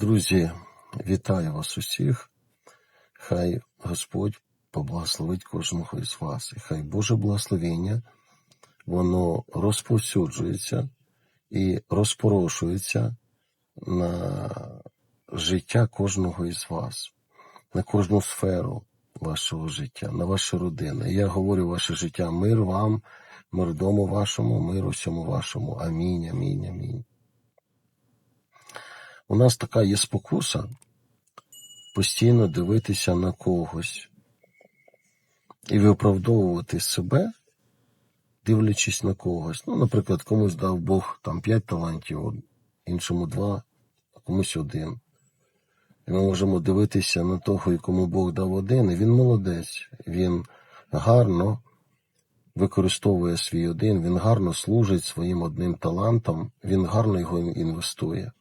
Друзі, вітаю вас усіх. Хай Господь поблагословить кожного із вас. І хай Боже благословення, воно розповсюджується і розпорошується на життя кожного із вас, на кожну сферу вашого життя, на вашу родину. І я говорю ваше життя, мир вам, мир дому вашому, мир усьому вашому. Амінь, амінь, амінь. У нас така є спокуса постійно дивитися на когось і виправдовувати себе, дивлячись на когось. Ну, наприклад, комусь дав Бог там п'ять талантів, іншому два, а комусь один. І ми можемо дивитися на того, якому Бог дав один, і він молодець, він гарно використовує свій один, він гарно служить своїм одним талантом, він гарно його інвестує.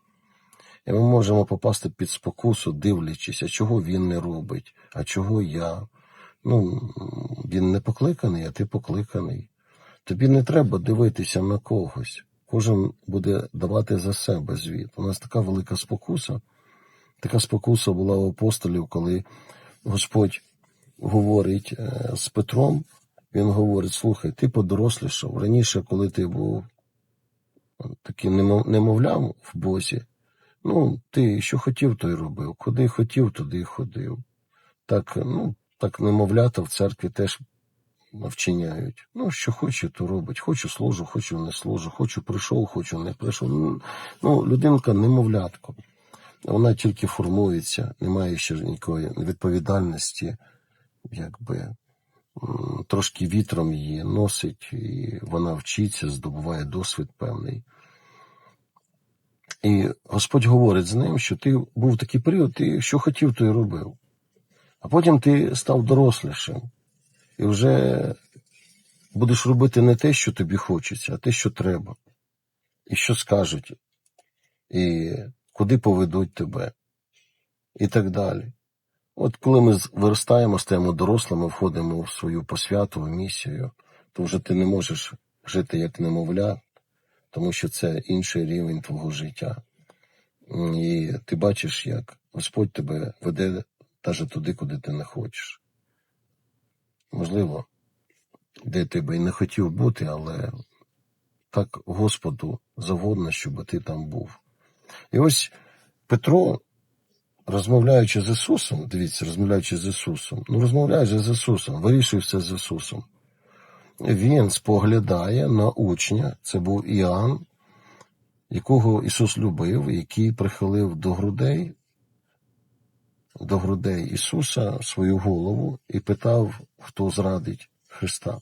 І ми можемо попасти під спокусу, дивлячись, а чого він не робить, а чого я. Ну, він не покликаний, а ти покликаний. Тобі не треба дивитися на когось. Кожен буде давати за себе звіт. У нас така велика спокуса. Така спокуса була у апостолів, коли Господь говорить е, з Петром, він говорить: слухай, ти подорослішав. Раніше, коли ти був таким немовлям в Бозі, Ну, ти що хотів, то й робив. Куди хотів, туди й ходив. Так, ну, так немовлята в церкві теж вчиняють. Ну, що хоче, то робить. Хочу служу, хочу не служу, хочу прийшов, хочу не прийшов. Ну, ну людинка немовлятко. Вона тільки формується, немає ще ніякої відповідальності, якби трошки вітром її носить, і вона вчиться, здобуває досвід певний. І Господь говорить з ним, що ти був такий період, ти що хотів, то й робив. А потім ти став дорослішим і вже будеш робити не те, що тобі хочеться, а те, що треба, і що скажуть, і куди поведуть тебе, і так далі. От коли ми виростаємо, стаємо дорослими, входимо в свою посвяту, в місію, то вже ти не можеш жити як немовля, тому що це інший рівень твого життя. І ти бачиш, як Господь тебе веде навіть туди, куди ти не хочеш. Можливо, де ти би і не хотів бути, але так Господу завгодно, щоб ти там був. І ось Петро, розмовляючи з Ісусом, дивіться, розмовляючи з Ісусом, ну розмовляючи з Ісусом, вирішує все з Ісусом він споглядає на учня, це був Іоанн, якого Ісус любив, який прихилив до грудей, до грудей Ісуса свою голову і питав, хто зрадить Христа.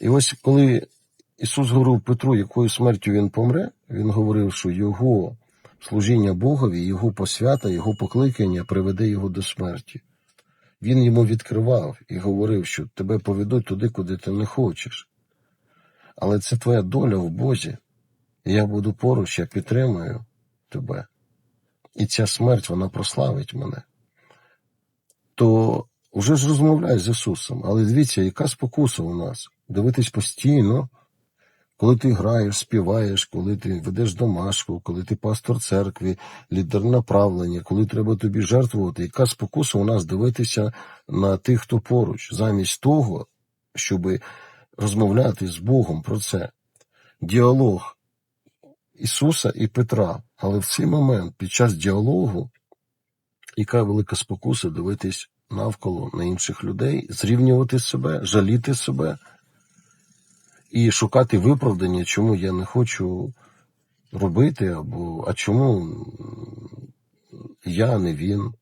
І ось коли Ісус говорив Петру, якою смертю він помре, Він говорив, що Його служіння Богові, Його посвята, Його покликання приведе Його до смерті. Він йому відкривав і говорив, що тебе поведуть туди, куди ти не хочеш. Але це твоя доля в Бозі, я буду поруч, я підтримую тебе. І ця смерть вона прославить мене. То вже ж розмовляй з Ісусом, але дивіться, яка спокуса у нас дивитись постійно коли ти граєш, співаєш, коли ти ведеш домашку, коли ти пастор церкви, лідер направлення, коли треба тобі жертвувати, яка спокуса у нас дивитися на тих, хто поруч, замість того, щоб розмовляти з Богом про це. Діалог Ісуса і Петра. Але в цей момент, під час діалогу, яка велика спокуса дивитись навколо на інших людей, зрівнювати себе, жаліти себе і шукати виправдання, чому я не хочу робити, або а чому я не він.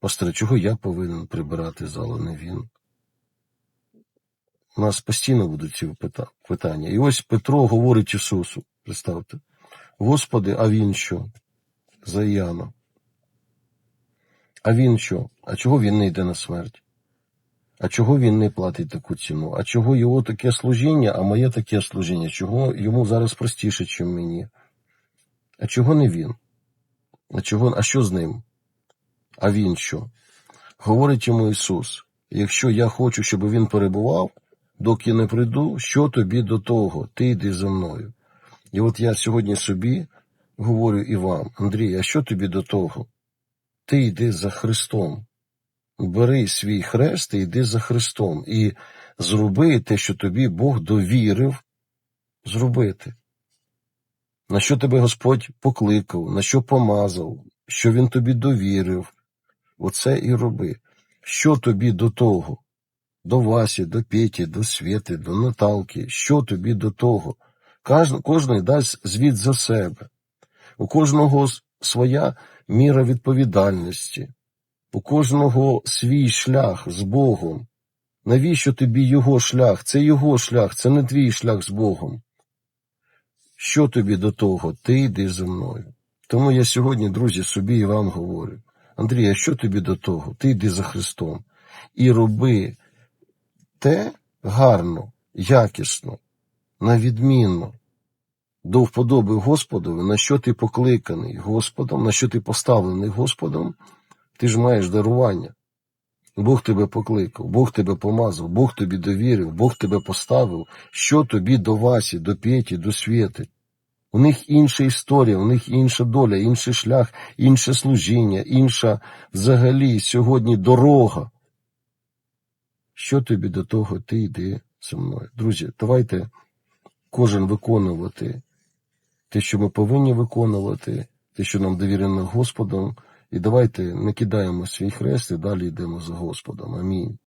Пастор, чого я повинен прибирати зал, а не він? У нас постійно будуть ці питання. І ось Петро говорить Ісусу, представте, Господи, а він що? За Іоанна. А він що? А чого він не йде на смерть? А чого він не платить таку ціну? А чого його таке служіння, а моє таке служіння? Чого йому зараз простіше, ніж мені? А чого не він? А чого, а що з ним? А він що? Говорить йому Ісус: якщо я хочу, щоб він перебував, доки не прийду, що тобі до того? Ти йди за мною. І от я сьогодні собі говорю і вам, Андрій, а що тобі до того? Ти йди за Христом. Бери свій хрест і йди за Христом. І зроби те, що тобі Бог довірив зробити. На що тебе Господь покликав, на що помазав, що Він тобі довірив. Оце і роби. Що тобі до того? До Васі, до Петі, до Свєти, до Наталки. Що тобі до того? Кожний дасть звіт за себе. У кожного своя міра відповідальності, у кожного свій шлях з Богом. Навіщо тобі його шлях? Це його шлях, це не твій шлях з Богом. Що тобі до того? Ти йди за мною. Тому я сьогодні, друзі, собі і вам говорю. Андрій, а що тобі до того? Ти йди за Христом. І роби те гарно, якісно, на відмінно, до вподоби Господові, на що ти покликаний Господом, на що ти поставлений Господом, ти ж маєш дарування. Бог тебе покликав, Бог тебе помазав, Бог тобі довірив, Бог тебе поставив, що тобі до Васі, до Петі, до Свєти. У них інша історія, у них інша доля, інший шлях, інше служіння, інша взагалі сьогодні дорога. Що тобі до того, ти йди зі мною. Друзі, давайте кожен виконувати те, що ми повинні виконувати, те, що нам довірено Господом, і давайте не кидаємо свій хрест і далі йдемо за Господом. Амінь.